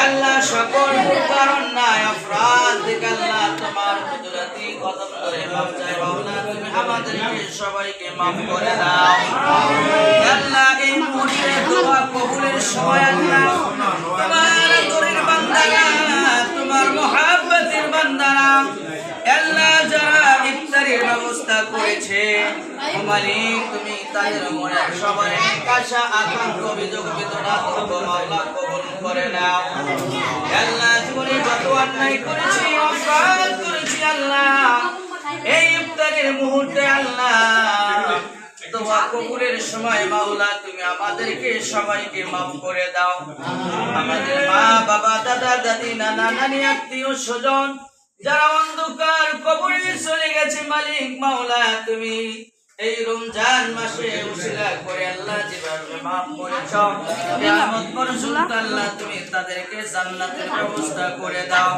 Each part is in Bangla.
আল্লাহ সকল কারণ নাই অপরাধ আল্লাহ তোমার কুদরতি কদম সবাইকে মাফ করে দাও। ও মালিক তুমি তাদের মনে সবার আশা আকাঙ্ক্ষ অভিযোগ কবুল করে সময় মাওলা, তুমি আমাদেরকে সবাইকে মাফ করে দাও। আমাদের মা, বাবা, দাদা, দাদি, নানা, নানি, আত্মীয়, স্বজন, যারা অন্ধকার এই রমজান মাসে উসিলা করে আল্লাহ যেভাবে মাফ করেছ। কিয়ামত পর্যন্ত আল্লাহ তুমি তাদেরকে জান্নাতের ব্যবস্থা করে দাও।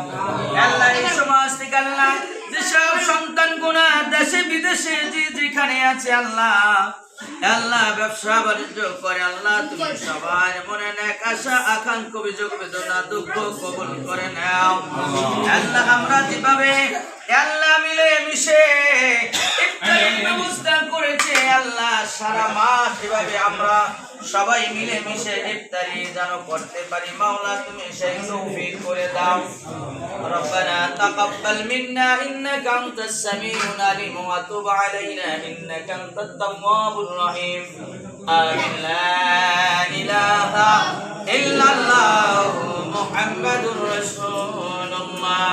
আল্লাহ এই সমাজ থেকে আল্লাহ যেসব সন্তান গুণা দেশে বিদেশে যে যেখানে আছে আল্লাহ আল্লাহ ব্যবসা বাণিজ্য করে আল্লাহ তুমি সবার মনে নেক আশা, আকাঙ্ক্ষ, অভিযোগ, বেদনা, দুঃখ কবুল করে নাও। আল্লাহ আমরা যেভাবে, আল্লাহ মিলে মিশে সারা মাস এভাবে আমরা সবাই মিলে মিশে ইফতারি যেন করতে পারি মাওলা তুমি সেই তৌফিক করে দাও ربنا تقبل منا إنك أنت السميع العليم وتب علينا إنك أنت التواب الرحيم آمين لا إله إلا الله محمد رسول الله